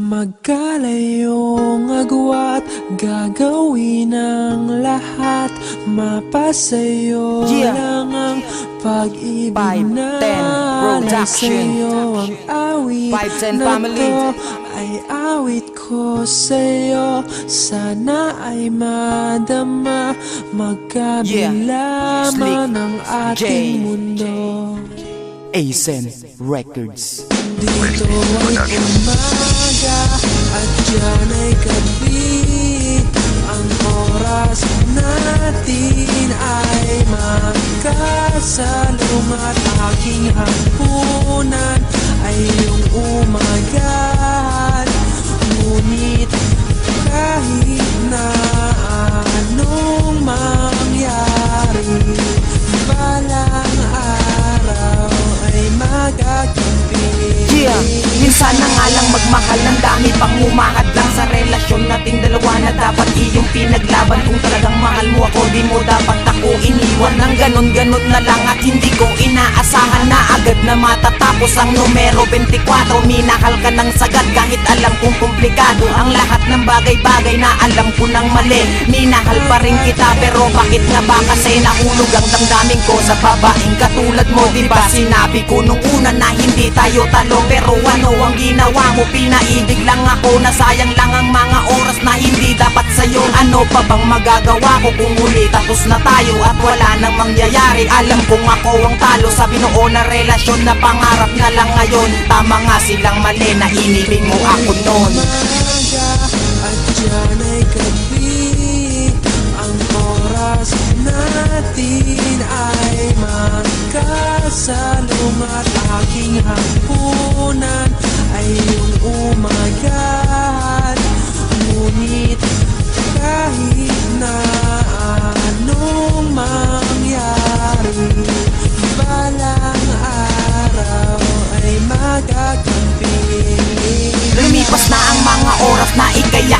Magkalayong agwat Gagawin ang lahat Mapasayo Yeah. lang ang pag-ibig Five, na ten, production. Sa'yo ang awit Five, ten, na family. to Ay awit ko sa'yo Sana ay madama Magkabila Slick, man ang J. ating mundo Asen Records dito ay umaga at dyan ay gabi Ang oras natin ay magkasalungat Aking hapunan nga lang magmahal Ang dami pang ganon-ganon na lang At hindi ko inaasahan na agad na matatapos Ang numero 24 Minahal ka ng sagad Kahit alam kong komplikado Ang lahat ng bagay-bagay na alam ko nang mali. Minahal pa rin kita Pero bakit nga ba? Kasi nahulog ang damdamin ko Sa babaeng katulad mo Diba? Sinabi ko nung una na hindi tayo talo Pero ano ang ginawa mo? Pinaibig lang ako Nasayang lang ang mga Ano pa bang magagawa ko kung huli Tapos na tayo at wala nang mangyayari? Alam kong ako ang talo Sa binuo na relasyon na pangarap na lang ngayon. Tama nga silang mali na inibig mo ako noon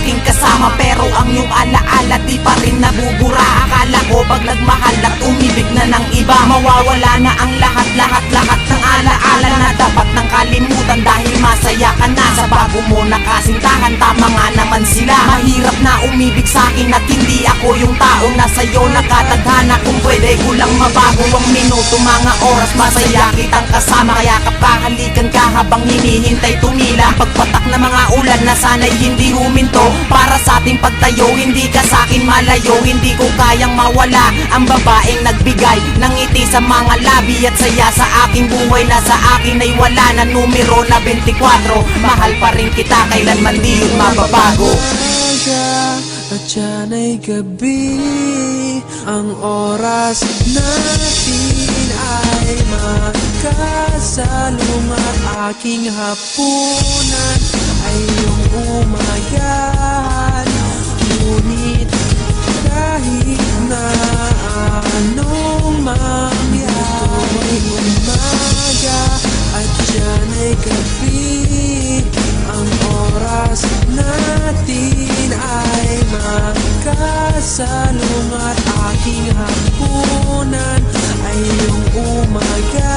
aking kasama Pero ang iyong alaala di pa rin nabubura. Akala ko pag nagmahal at umibig na ng iba. Mawawala na ang lahat-lahat-lahat ng alaala Na dapat nang kalimutan. Dahil masaya ka na Sa bago mo nakasintahan tama nga naman sila. Mahirap na umibig sa akin at hindi ako yung taong nasa iyo nakatadhana Kung pwede ko lang mabago ang minuto mga oras Masaya kitang kasama. Kaya kapahalikan ka habang hinihintay tumila. Pagpatak na mga ulan na sana'y hindi huminto. Para sa ating pagtayo hindi ka sa akin malayo. Hindi ko kayang mawala ang babaeng nagbigay ng ngiti sa mga labi At saya. Sa aking buhay na sa akin ay wala na numero na 24. Mahal pa rin kita kailanman di yun mababago at dyan ay gabi Ang oras natin ay magkasalungat Aking hapunan. Ay iyong umagad Sa lungat aking hangkunan ay yung umaga.